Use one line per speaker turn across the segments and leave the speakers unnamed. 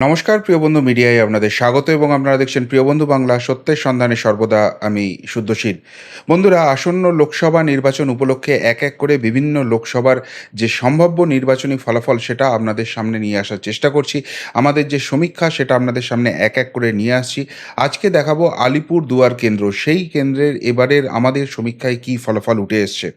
নমস্কার, প্রিয় বন্ধু মিডিয়ায় আপনাদের স্বাগত এবং আপনারা দেখছেন প্রিয় বন্ধু বাংলা, সত্যের সন্ধানে সর্বদা আমি শুদ্ধশীল। বন্ধুরা, আসন্ন লোকসভা নির্বাচন উপলক্ষে এক এক করে বিভিন্ন লোকসভার যে সম্ভাব্য নির্বাচনী ফলাফল সেটা আপনাদের সামনে নিয়ে আসার চেষ্টা করছি। আমাদের যে সমীক্ষা সেটা আপনাদের সামনে এক এক করে নিয়ে আসছি। আজকে দেখাবো আলিপুর দুয়ার কেন্দ্র। সেই কেন্দ্রের এবারের আমাদের সমীক্ষায় কি ফলাফল উঠে এসছে?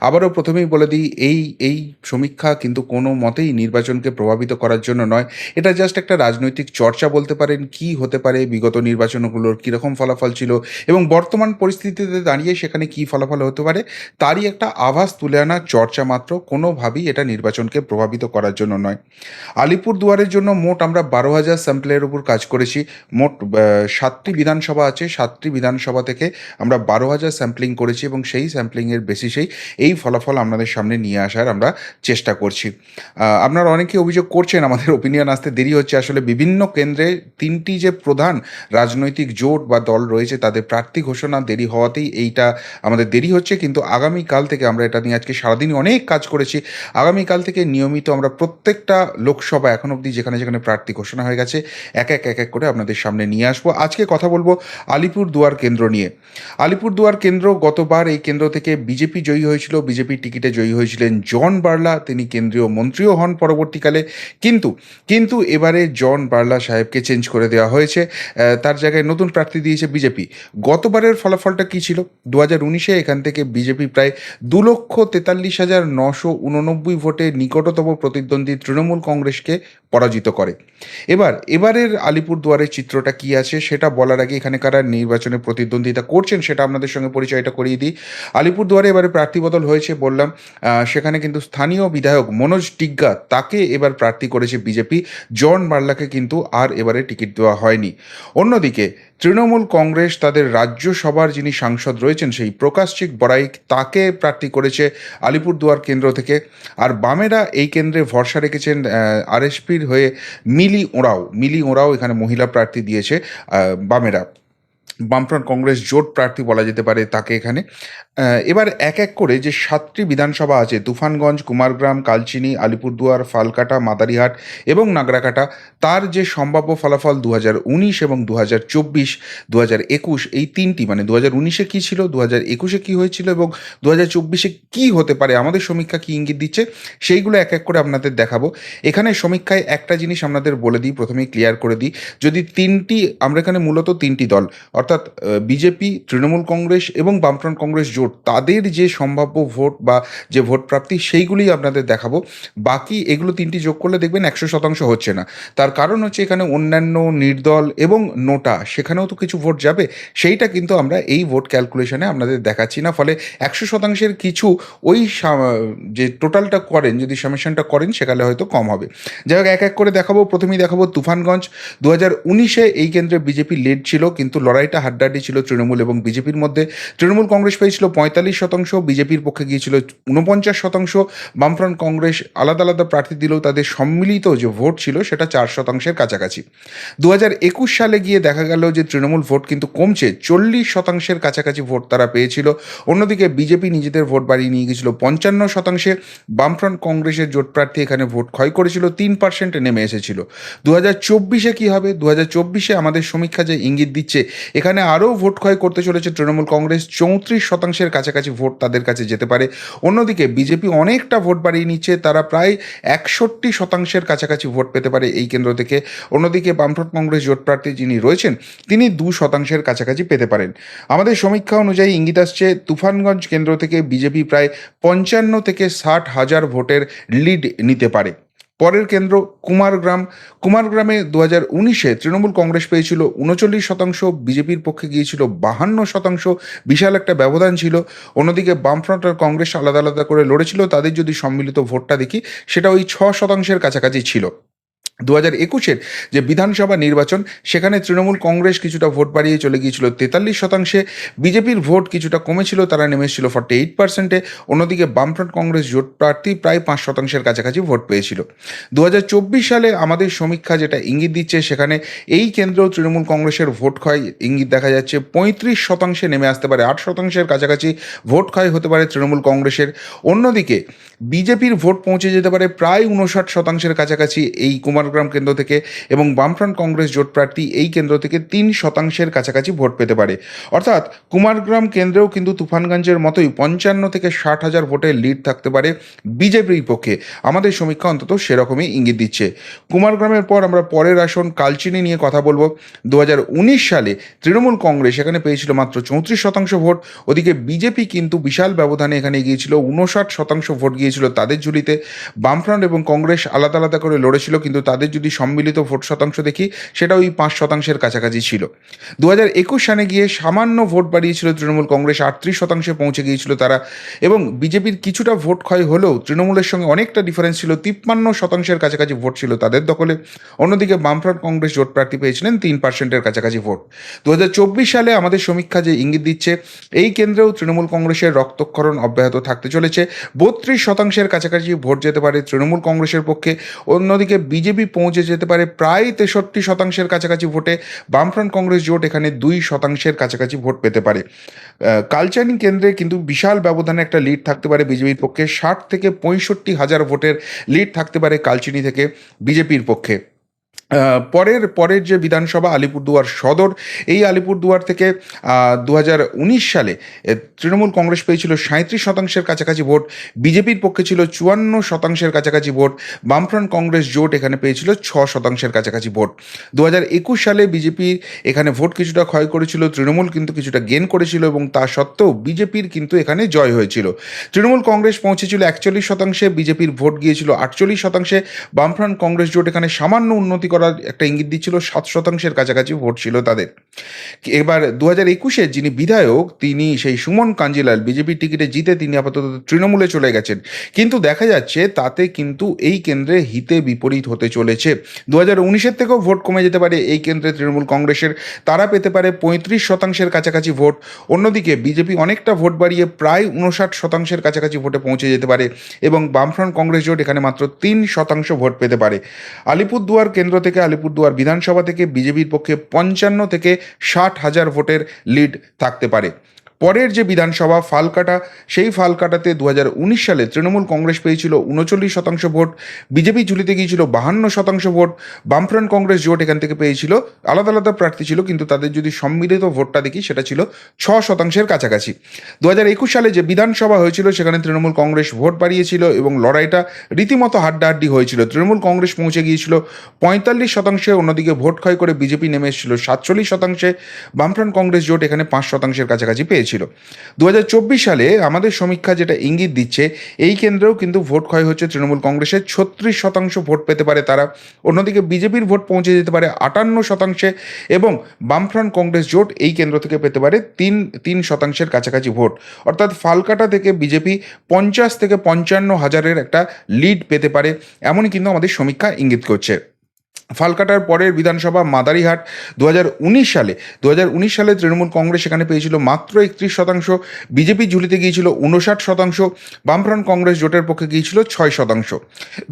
আবারও প্রথমেই বলে দিই, এই এই সমীক্ষা কিন্তু কোনো মতেই নির্বাচনকে প্রভাবিত করার জন্য নয়। এটা জাস্ট একটা রাজনৈতিক চর্চা বলতে পারেন, কি হতে পারে, বিগত নির্বাচনগুলোর কীরকম ফলাফল ছিল এবং বর্তমান পরিস্থিতিতে দাঁড়িয়ে সেখানে কি ফলাফল হতে পারে, তারই একটা আভাস তুলে আনা চর্চা মাত্র কোনোভাবেই এটা নির্বাচনকে প্রভাবিত করার জন্য নয়। আলিপুর দুয়ারের জন্য মোট আমরা বারো হাজার স্যাম্পলের উপর কাজ করেছি, মোট সাতটি বিধানসভা আছে, সাতটি বিধানসভা থেকে আমরা বারো হাজার স্যাম্পলিং করেছি এবং সেই স্যাম্পলিংয়ের বেসিসেই এই ফলাফল আপনাদের সামনে নিয়ে আসার আমরা চেষ্টা করছি। আপনারা অনেকে অভিযোগ করছেন আমাদের ওপিনিয়ন আসতে দেরি হচ্ছে, আসলে বিভিন্ন কেন্দ্রে তিনটি যে প্রধান রাজনৈতিক জোট বা দল রয়েছে, তাদের প্রার্থী ঘোষণা দেরি হওয়াতেই এইটা আমাদের দেরি হচ্ছে। কিন্তু আগামীকাল থেকে আমরা এটা নিয়ে আজকে সারাদিন অনেক কাজ করেছি। আগামীকাল থেকে নিয়মিত আমরা প্রত্যেকটা লোকসভা এখন অবধি যেখানে যেখানে প্রার্থী ঘোষণা হয়ে গেছে, এক এক এক এক করে আপনাদের সামনে নিয়ে আসব। আজকে কথা বলব আলিপুর দুয়ার কেন্দ্র নিয়ে। আলিপুর দুয়ার কেন্দ্র গতবার এই কেন্দ্র থেকে বিজেপি জয়ী হয়েছিল। বিজেপির টিকিটে জয়ী হয়েছিলেন জন বার্লা। তিনি কেন্দ্রীয় মন্ত্রীও হন পরবর্তীকালে। কিন্তু কিন্তু এবারে জন বার্লা সাহেবকে চেঞ্জ করে দেওয়া হয়েছে। তার জায়গায় নতুন প্রার্থী দিয়েছে বিজেপি। গতবারের ফলাফলটা কী ছিল? দু হাজার উনিশে এখান থেকে বিজেপি প্রায় দু লক্ষ তেতাল্লিশ হাজার নশো উননব্বই ভোটে নিকটতম প্রতিদ্বন্দ্বী তৃণমূল কংগ্রেসকে পরাজিত করে। এবার, এবারের আলিপুর দুয়ারের চিত্রটা কি আছে সেটা বলার আগে এখানে কারা নির্বাচনে প্রতিদ্বন্দ্বিতা করছেন সেটা আপনাদের সঙ্গে পরিচয়টা করিয়ে দিই। আলিপুর দুয়ারে এবারে প্রার্থী বদল হয়েছে বললাম। সেখানে কিন্তু স্থানীয় বিধায়ক মনোজ টিগ্গা তাকে এবার প্রার্থী করেছে বিজেপি। জন বার্লাকে কিন্তু আর এবারে টিকিট দেওয়া হয়নি। অন্যদিকে, তৃণমূল কংগ্রেস তাদের রাজ্যসভার যিনি সাংসদ রয়েছেন সেই প্রকাশচিক বড়াইক তাকে প্রার্থী করেছে আলিপুরদুয়ার কেন্দ্র থেকে। আর বামেরা এই কেন্দ্রে ভরসা রেখেছেন আরএসপির হয়ে মিলি ওঁরাও। মিলি ওঁরাও এখানে মহিলা প্রার্থী দিয়েছে বামেরা। বামফ্রন্ট কংগ্রেস জোট প্রার্থী বলা যেতে পারে তাকে এখানে। এবার এক এক করে যে সাতটি বিধানসভা আছে, তুফানগঞ্জ, কুমারগ্রাম, কালচিনি, আলিপুরদুয়ার, ফালকাটা, মাদারিহাট এবং নাগরাকাটা, তার যে সম্ভাব্য ফলাফল দু উনিশ এবং দু হাজার চব্বিশ দু হাজার একুশ, এই তিনটি মানে দু হাজার উনিশে কী ছিল দু হাজার একুশে কী হয়েছিল এবং দু হাজার চব্বিশে কী হতে পারে, আমাদের সমীক্ষা কী ইঙ্গিত দিচ্ছে, সেইগুলো এক এক করে আপনাদের দেখাবো। এখানে সমীক্ষায় একটা জিনিস আপনাদের বলে দিই, প্রথমেই ক্লিয়ার করে দিই। যদি তিনটি, আমরা এখানে মূলত তিনটি দল, অর্থাৎ বিজেপি, তৃণমূল কংগ্রেস এবং বামফ্রন্ট কংগ্রেস জোট তাদের যে সম্ভাব্য ভোট বা যে ভোট প্রাপ্তি সেইগুলি আপনাদের দেখাবো। বাকি এগুলো তিনটি যোগ করলে দেখবেন একশো শতাংশ হচ্ছে না। তার কারণ হচ্ছে এখানে অন্যান্য, নির্দল এবং নোটা, সেখানেও তো কিছু ভোট যাবে। সেইটা কিন্তু আমরা এই ভোট ক্যালকুলেশনে আপনাদের দেখাচ্ছি না। ফলে একশো শতাংশের কিছু ওই যে টোটালটা করেন, যদি সামেশনটা করেন, সেখানে হয়তো কম হবে। যাই হোক, এক এক করে দেখাবো। প্রথমেই দেখাবো তুফানগঞ্জ। দু হাজার উনিশে এই কেন্দ্রে বিজেপি লিড ছিল, কিন্তু লড়াইটা হাড্ডাহাড্ডি ছিল তৃণমূল এবং বিজেপির মধ্যে। তৃণমূল কংগ্রেস পেয়েছিল পঁয়তাল্লিশ শতাংশ বিজেপির পক্ষে গিয়েছিল উনপঞ্চাশ শতাংশ বামফ্রন্ট কংগ্রেস আলাদা আলাদা প্রার্থী দিলেও তাদের সম্মিলিত যে ভোট ছিল সেটা চার শতাংশের কাছাকাছি। দু একুশ সালে গিয়ে দেখা গেল যে তৃণমূল ভোট কিন্তু কমছে, চল্লিশ শতাংশের কাছাকাছি ভোট তারা পেয়েছিল। অন্যদিকে বিজেপি নিজেদের ভোট বাড়িয়ে নিয়ে গিয়েছিল পঞ্চান্ন শতাংশে। বামফ্রন্ট কংগ্রেসের জোট প্রার্থী এখানে ভোট ক্ষয় করেছিল, তিন পার্সেন্টে নেমে এসেছিল। দু হাজার চব্বিশে কী হবে? দু হাজার চব্বিশে আমাদের সমীক্ষা যে ইঙ্গিত দিচ্ছে, এখানে আরও ভোট ক্ষয় করতে চলেছে তৃণমূল কংগ্রেস, চৌত্রিশ শতাংশের কাছাকাছি ভোট তাদের কাছে যেতে পারে। অন্যদিকে বিজেপি অনেকটা ভোট বাড়িয়ে নিচ্ছে, তারা প্রায় একষট্টি শতাংশের কাছাকাছি ভোট পেতে পারে এই কেন্দ্র থেকে। অন্যদিকে বামফ্রন্ট কংগ্রেস জোট প্রার্থী যিনি রয়েছেন, তিনি দু শতাংশের কাছাকাছি পেতে পারেন। আমাদের সমীক্ষা অনুযায়ী ইঙ্গিত আসছে, তুফানগঞ্জ কেন্দ্র থেকে বিজেপি প্রায় পঞ্চান্ন থেকে ষাট হাজার ভোটের লিড নিতে পারে। পরের কেন্দ্র কুমারগ্রাম। কুমারগ্রামে দু হাজার উনিশে তৃণমূল কংগ্রেস পেয়েছিল উনচল্লিশ শতাংশ, বিজেপির পক্ষে গিয়েছিল বাহান্ন শতাংশ, বিশাল একটা ব্যবধান ছিল। অন্যদিকে বামফ্রন্ট আর কংগ্রেস আলাদা আলাদা করে লড়েছিল, তাদের যদি সম্মিলিত ভোটটা দেখি, সেটা ওই ছ শতাংশের কাছাকাছি ছিল। দু হাজার একুশের যে বিধানসভা নির্বাচন, সেখানে তৃণমূল কংগ্রেস কিছুটা ভোট বাড়িয়ে চলে গিয়েছিল তেতাল্লিশ শতাংশে। বিজেপির ভোট কিছুটা কমেছিল, তারা নেমেছিল ফর্টি এইট পার্সেন্টে অন্যদিকে বামফ্রন্ট কংগ্রেস জোট প্রার্থী প্রায় পাঁচ শতাংশের কাছাকাছি ভোট পেয়েছিল। দু হাজার চব্বিশ সালে আমাদের সমীক্ষা যেটা ইঙ্গিত দিচ্ছে, সেখানে এই কেন্দ্র তৃণমূল কংগ্রেসের ভোট ক্ষয় ইঙ্গিত দেখা যাচ্ছে। পঁয়ত্রিশ শতাংশে নেমে আসতে পারে, আট শতাংশের কাছাকাছি ভোট ক্ষয় হতে পারে তৃণমূল কংগ্রেসের। অন্যদিকে বিজেপির ভোট পৌঁছে যেতে পারে প্রায় উনষাট শতাংশের কাছাকাছি এই কুমার কুমারগ্রাম কেন্দ্র থেকে এবং বামফ্রন্ট কংগ্রেস জোট প্রার্থী এই কেন্দ্র থেকে তিন শতাংশের কাছাকাছি ভোট পেতে পারে। অর্থাৎ কুমারগ্রাম কেন্দ্রেও কিন্তু তুফানগঞ্জের মতোই পঞ্চান্ন থেকে ষাট হাজার ভোটের লিড থাকতে পারে বিজেপির পক্ষে। আমাদের সমীক্ষা অন্তত সেরকমই ইঙ্গিত দিচ্ছে। কুমারগ্রামের পর আমরা পরের আসন কালচিনি নিয়ে কথা বলব। দু হাজার উনিশ সালে তৃণমূল কংগ্রেস এখানে পেয়েছিল মাত্র চৌত্রিশ শতাংশ ভোট। ওদিকে বিজেপি কিন্তু বিশাল ব্যবধানে এখানে গিয়েছিল, উনষাট শতাংশ ভোট গিয়েছিল তাদের ঝুলিতে। বামফ্রন্ট এবং কংগ্রেস আলাদা আলাদা করে লড়েছিল কিন্তু তাদের যদি সম্মিলিত ভোট শতাংশ দেখি, সেটা ওই পাঁচ শতাংশের কাছাকাছি ছিল। দু হাজার একুশ সালে গিয়ে সামান্য ভোট বাড়িয়েছিল তৃণমূল কংগ্রেস, আটত্রিশ শতাংশে পৌঁছে গিয়েছিল তারা। এবং বিজেপির কিছুটা ভোট ক্ষয় হলেও তৃণমূলের সঙ্গে অনেকটা ডিফারেন্স ছিল, তিপ্পান্ন শতাংশের কাছাকাছি ভোট ছিল তাদের দখলে। অন্যদিকে বামফ্রন্ট কংগ্রেস জোট প্রার্থী পেয়েছিলেন তিন পার্সেন্টের কাছাকাছি ভোট। দু হাজার চব্বিশ সালে আমাদের সমীক্ষা যে ইঙ্গিত দিচ্ছে, এই কেন্দ্রেও তৃণমূল কংগ্রেসের রক্তক্ষরণ অব্যাহত থাকতে চলেছে। বত্রিশ শতাংশের কাছাকাছি ভোট যেতে পারে তৃণমূল কংগ্রেসের পক্ষে। অন্যদিকে বিজেপি পৌঁছে যেতে পারে প্রায় তেষট্টি শতাংশের কাছাকাছি ভোটে, বামফ্রন্ট কংগ্রেস জোট এখানে দুই শতাংশের কাছাকাছি ভোট পেতে পারে। কালচারিং কেন্দ্রে কিন্তু বিশাল ব্যবধানে একটা লিড থাকতে পারে বিজেপির পক্ষে, ষাট থেকে পঁয়ষট্টি হাজার ভোটের লিড থাকতে পারে কালচিনি থেকে বিজেপির পক্ষে। পরের পরের যে বিধানসভা আলিপুরদুয়ার সদর, এই আলিপুরদুয়ার থেকে দু হাজার উনিশ সালে তৃণমূল কংগ্রেস পেয়েছিল সাঁত্রিশ শতাংশের কাছাকাছি ভোট, বিজেপির পক্ষে ছিল চুয়ান্ন শতাংশের কাছাকাছি ভোট, বামফ্রন্ট কংগ্রেস জোট এখানে পেয়েছিল ছ শতাংশের কাছাকাছি ভোট। দু হাজার একুশ সালে বিজেপি এখানে ভোট কিছুটা ক্ষয় করেছিল, তৃণমূল কিন্তু কিছুটা গেন করেছিল এবং তা সত্ত্বেও বিজেপির কিন্তু এখানে জয় হয়েছিল। তৃণমূল কংগ্রেস পৌঁছেছিল একচল্লিশ শতাংশে, বিজেপির ভোট গিয়েছিল আটচল্লিশ শতাংশে, বামফ্রন্ট কংগ্রেস জোট এখানে সামান্য উন্নতি করার একটা ইঙ্গিত দিচ্ছিল সাত শতাংশের কাছাকাছি ভোট ছিল তাদের। এবার দু হাজার একুশে যিনি বিধায়ক, তিনি সেই সুমন কাঞ্জিলাল বিজেপির টিকিটে জিতে তিনি আপাতত তৃণমূলে চলে গেছেন। কিন্তু দেখা যাচ্ছে তাতে কিন্তু এই কেন্দ্রে হিতে বিপরীত হতে চলেছে। দু হাজার উনিশের থেকেও ভোট কমে যেতে পারে এই কেন্দ্রে তৃণমূল কংগ্রেসের। তারা পেতে পারে পঁয়ত্রিশ শতাংশের কাছাকাছি ভোট। অন্যদিকে বিজেপি অনেকটা ভোট বাড়িয়ে প্রায় উনষাট শতাংশের কাছাকাছি ভোটে পৌঁছে যেতে পারে এবং বামফ্রন্ট কংগ্রেস জোট এখানে মাত্র তিন শতাংশ ভোট পেতে পারে। আলিপুরদুয়ার কেন্দ্র থেকে, আলিপুরদুয়ার বিধানসভা থেকে, বিজেপির পক্ষে পঞ্চান্ন থেকে ষাট হাজার ভোটের লিড থাকতে পারে। পরের যে বিধানসভা ফালকাটা, সেই ফালকাটাতে দু হাজার উনিশ সালে তৃণমূল কংগ্রেস পেয়েছিল উনচল্লিশ শতাংশ ভোট, বিজেপি ঝুলিতে গিয়েছিল বাহান্ন শতাংশ ভোট, বামফ্রন্ট কংগ্রেস জোট এখান থেকে পেয়েছিল, আলাদা আলাদা প্রার্থী ছিল, কিন্তু তাদের যদি সম্মিলিত ভোটটা দেখি, সেটা ছিল ছ শতাংশের কাছাকাছি। দু হাজার একুশ সালে যে বিধানসভা হয়েছিল, সেখানে তৃণমূল কংগ্রেস ভোট বাড়িয়েছিল এবং লড়াইটা রীতিমতো হাড্ডাহাড্ডি হয়েছিল। তৃণমূল কংগ্রেস পৌঁছে গিয়েছিল পঁয়তাল্লিশ শতাংশে, অন্যদিকে ভোট ক্ষয় করে বিজেপি নেমে এসেছিল সাতচল্লিশ শতাংশে, বামফ্রন্ট কংগ্রেস জোট এখানে পাঁচ শতাংশের কাছাকাছি পেয়েছিল। দু হাজার চব্বিশ সালে আমাদের সমীক্ষা যেটা ইঙ্গিত দিচ্ছে, এই কেন্দ্রেও কিন্তু ভোট ক্ষয় হচ্ছে তৃণমূল কংগ্রেসের। ছত্রিশ শতাংশ ভোট পেতে পারে তারা। অন্যদিকে বিজেপির ভোট পৌঁছে যেতে পারে আটান্ন শতাংশে এবং বামফ্রন্ট কংগ্রেস জোট এই কেন্দ্র থেকে পেতে পারে তিন তিন শতাংশের কাছাকাছি ভোট। অর্থাৎ ফালকাটা থেকে বিজেপি পঞ্চাশ থেকে পঞ্চান্ন হাজারের একটা লিড পেতে পারে। এমনই কিন্তু আমাদের সমীক্ষা ইঙ্গিত করছে। ফালকাটার পরের বিধানসভা মাদারিহাট দু হাজার উনিশ সালে দু হাজার উনিশ সালে তৃণমূল কংগ্রেস সেখানে পেয়েছিল মাত্র একত্রিশ শতাংশ, বিজেপি ঝুলিতে গিয়েছিল উনষাট শতাংশ, বামফ্রন্ট কংগ্রেস জোটের পক্ষে গিয়েছিল ছয় শতাংশ।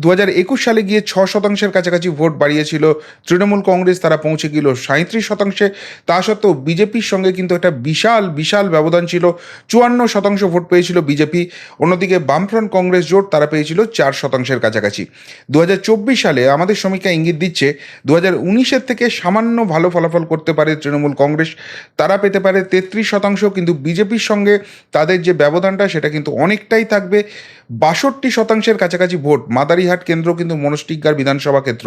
দু হাজার একুশ সালে গিয়ে ছ শতাংশের কাছাকাছি ভোট বাড়িয়েছিল তৃণমূল কংগ্রেস, তারা পৌঁছে গেল সাঁত্রিশ শতাংশে। তা সত্ত্বেও বিজেপির সঙ্গে কিন্তু একটা বিশাল বিশাল ব্যবধান ছিল, চুয়ান্ন শতাংশ ভোট পেয়েছিল বিজেপি, অন্যদিকে বামফ্রন্ট কংগ্রেস জোট তারা পেয়েছিল চার শতাংশের কাছাকাছি। দু হাজার চব্বিশ সালে আমাদের সমীক্ষা ইঙ্গিত দিচ্ছে দু হাজার উনিশের থেকে সামান্য ভালো ফলাফল করতে পারে তৃণমূল কংগ্রেস। তারা পেতে পারে তেত্রিশ শতাংশ, কিন্তু বিজেপির সঙ্গে তাদের যে ব্যবধানটা, সেটা কিন্তু অনেকটাই থাকবে। বাষট্টি শতাংশের কাছাকাছি ভোট, মাদারিহাট কেন্দ্র কিন্তু মনস্টিকগার বিধানসভা ক্ষেত্র।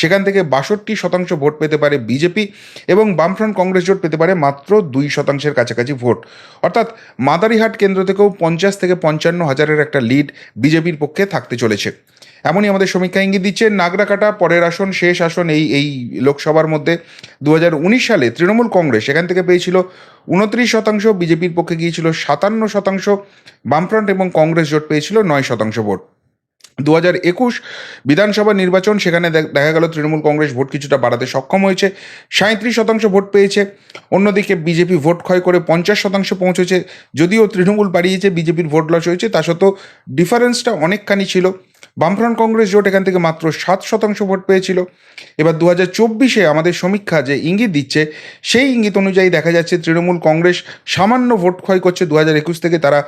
সেখান থেকে বাষট্টি শতাংশ ভোট পেতে পারে বিজেপি এবং বামফ্রন্ট কংগ্রেস জোট পেতে পারে মাত্র দুই শতাংশের কাছাকাছি ভোট। অর্থাৎ মাদারিহাট কেন্দ্র থেকেও পঞ্চাশ থেকে পঞ্চান্ন হাজারের একটা লিড বিজেপির পক্ষে থাকতে চলেছে। এমনই আমাদের সমীক্ষা ইঙ্গিত দিচ্ছে নাগরাকাটা পরের আসন, শেষ আসন এই এই লোকসভার মধ্যে। দু হাজার উনিশ সালে তৃণমূল কংগ্রেস সেখান থেকে পেয়েছিল উনত্রিশ শতাংশ, বিজেপির পক্ষে গিয়েছিল সাতান্ন শতাংশ, বামফ্রন্ট এবং কংগ্রেস জোট পেয়েছিল নয় শতাংশ ভোট। দু হাজার একুশ বিধানসভা নির্বাচন, সেখানে দেখ- দেখা গেল তৃণমূল কংগ্রেস ভোট কিছুটা বাড়াতে সক্ষম হয়েছে সাঁত্রিশ শতাংশ ভোট পেয়েছে, অন্যদিকে বিজেপি ভোট ক্ষয় করে পঞ্চাশ শতাংশ পৌঁছেছে, যদিও তৃণমূল বাড়িয়েছে, বিজেপির ভোট লস হয়েছে, তা সত্ত্বেও ডিফারেন্সটা অনেকখানি ছিল। বামফ্রন্ট কংগ্রেস জোট এখান থেকে মাত্র সাত শতাংশ ভোট পেয়েছিল। এবার দু হাজার চব্বিশে আমাদের সমীক্ষা যে ইঙ্গিত দিচ্ছে, সেই ইঙ্গিত অনুযায়ী দেখা যাচ্ছে তৃণমূল কংগ্রেস সামান্য ভোট ক্ষয় করছে দু হাজার একুশ থেকে। তারা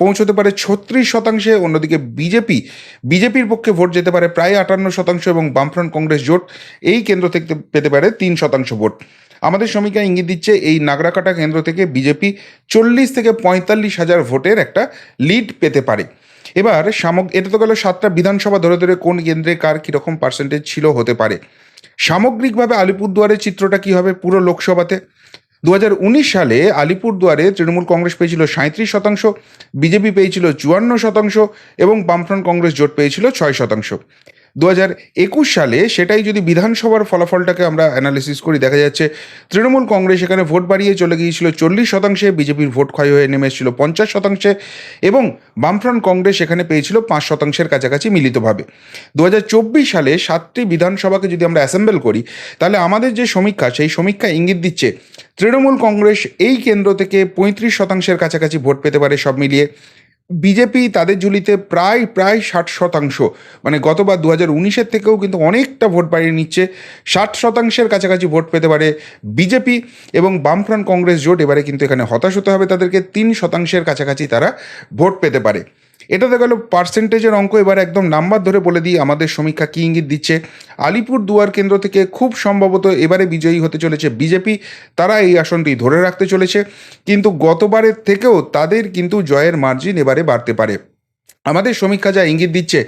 পৌঁছতে পারে ছত্রিশ শতাংশে, অন্যদিকে বিজেপি, বিজেপির পক্ষে ভোট যেতে পারে প্রায় আটান্ন শতাংশ এবং বামফ্রন্ট কংগ্রেস জোট এই কেন্দ্র থেকে পেতে পারে তিন শতাংশ ভোট। আমাদের সমীক্ষা ইঙ্গিত দিচ্ছে, এই নাগরাকাটা কেন্দ্র থেকে বিজেপি চল্লিশ থেকে পঁয়তাল্লিশ হাজার ভোটের একটা লিড পেতে পারে। এবার সামগ এটা তো গেল সাতটা বিধানসভা ধরে ধরে কোন কেন্দ্রে কার কীরকম পার্সেন্টেজ ছিল হতে পারে। সামগ্রিকভাবে আলিপুরদুয়ারের চিত্রটা কি হবে পুরো লোকসভাতে? দু হাজার উনিশ সালে আলিপুরদুয়ারে তৃণমূল কংগ্রেস পেয়েছিল সাঁত্রিশ শতাংশ, বিজেপি পেয়েছিল চুয়ান্ন শতাংশ এবং বামফ্রন্ট কংগ্রেস জোট পেয়েছিল ছয় শতাংশ। দু হাজার একুশ সালে সেটাই যদি বিধানসভার ফলাফলটাকে আমরা অ্যানালিসিস করি, দেখা যাচ্ছে তৃণমূল কংগ্রেস এখানে ভোট বাড়িয়ে চলে গিয়েছিল, চল্লিশ শতাংশে বিজেপির ভোট ক্ষয় হয়ে নেমে এসেছিল পঞ্চাশ শতাংশে এবং বামফ্রন্ট কংগ্রেস এখানে পেয়েছিল পাঁচ শতাংশের কাছাকাছি মিলিতভাবে। দু হাজার চব্বিশ সালে সাতটি বিধানসভাকে যদি আমরা অ্যাসেম্বল করি, তাহলে আমাদের যে সমীক্ষা, সেই সমীক্ষা ইঙ্গিত দিচ্ছে তৃণমূল কংগ্রেস এই কেন্দ্র থেকে পঁয়ত্রিশ শতাংশের কাছাকাছি ভোট পেতে পারে সব মিলিয়ে। বিজেপি তাদের ঝুলিতে প্রায় প্রায় ষাট শতাংশ। মানে গতবার দু হাজার উনিশের থেকেও কিন্তু অনেকটা ভোট বাড়িয়ে নিচ্ছে। ষাট শতাংশের কাছাকাছি ভোট পেতে পারে বিজেপি এবং বামফ্রন্ট কংগ্রেস জোট। এবারে কিন্তু এখানে হতাশ হতে হবে তাদেরকে। তিন শতাংশের কাছাকাছি তারা ভোট পেতে পারে। এটা তো গেল পার্সেন্টেজের অঙ্ক। এবার একদম নাম্বার ধরে বলে দিই, আমাদের সমীক্ষা কী ইঙ্গিত দিচ্ছে? আলিপুর দুয়ার কেন্দ্র থেকে খুব সম্ভবত এবারে বিজয়ী হতে চলেছে বিজেপি। তারা এই আসনটি ধরে রাখতে চলেছে। কিন্তু গতবারের থেকেও তাদের কিন্তু জয়ের মার্জিন এবারে বাড়তে পারে। আমাদের সমীক্ষা যা ইঙ্গিত দিচ্ছে,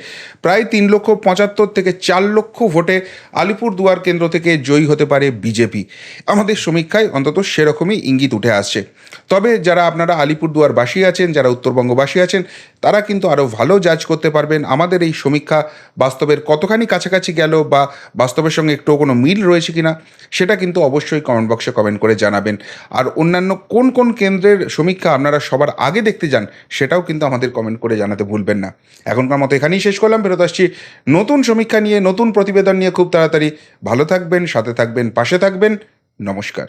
প্রায় তিন লক্ষ পঁচাত্তর থেকে চার লক্ষ ভোটে আলিপুর দুয়ার কেন্দ্র থেকে জয়ী হতে পারে বিজেপি। আমাদের সমীক্ষায় অন্তত সেরকমই ইঙ্গিত উঠে আসছে। তবে যারা আপনারা আলিপুর দুয়ারবাসী আছেন, যারা উত্তরবঙ্গবাসী আছেন, তারা কিন্তু আরও ভালো জাজ করতে পারবেন। আমাদের এই সমীক্ষা বাস্তবের কতখানি কাছাকাছি গেল বা বাস্তবের সঙ্গে একটু কোনো মিল রয়েছে কিনা, সেটা কিন্তু অবশ্যই কমেন্ট বক্সে কমেন্ট করে জানাবেন। আর অন্যান্য কোন কোন কেন্দ্রের সমীক্ষা আপনারা সবার আগে দেখতে যান, সেটাও কিন্তু আমাদের কমেন্ট করে জানাতে ভুলবেন না। এখনকার মতো এখানেই শেষ করলাম, ফেরত আসছি নতুন সমীক্ষা নিয়ে, নতুন প্রতিবেদন নিয়ে খুব তাড়াতাড়ি। ভালো থাকবেন, সাথে থাকবেন, পাশে থাকবেন। নমস্কার।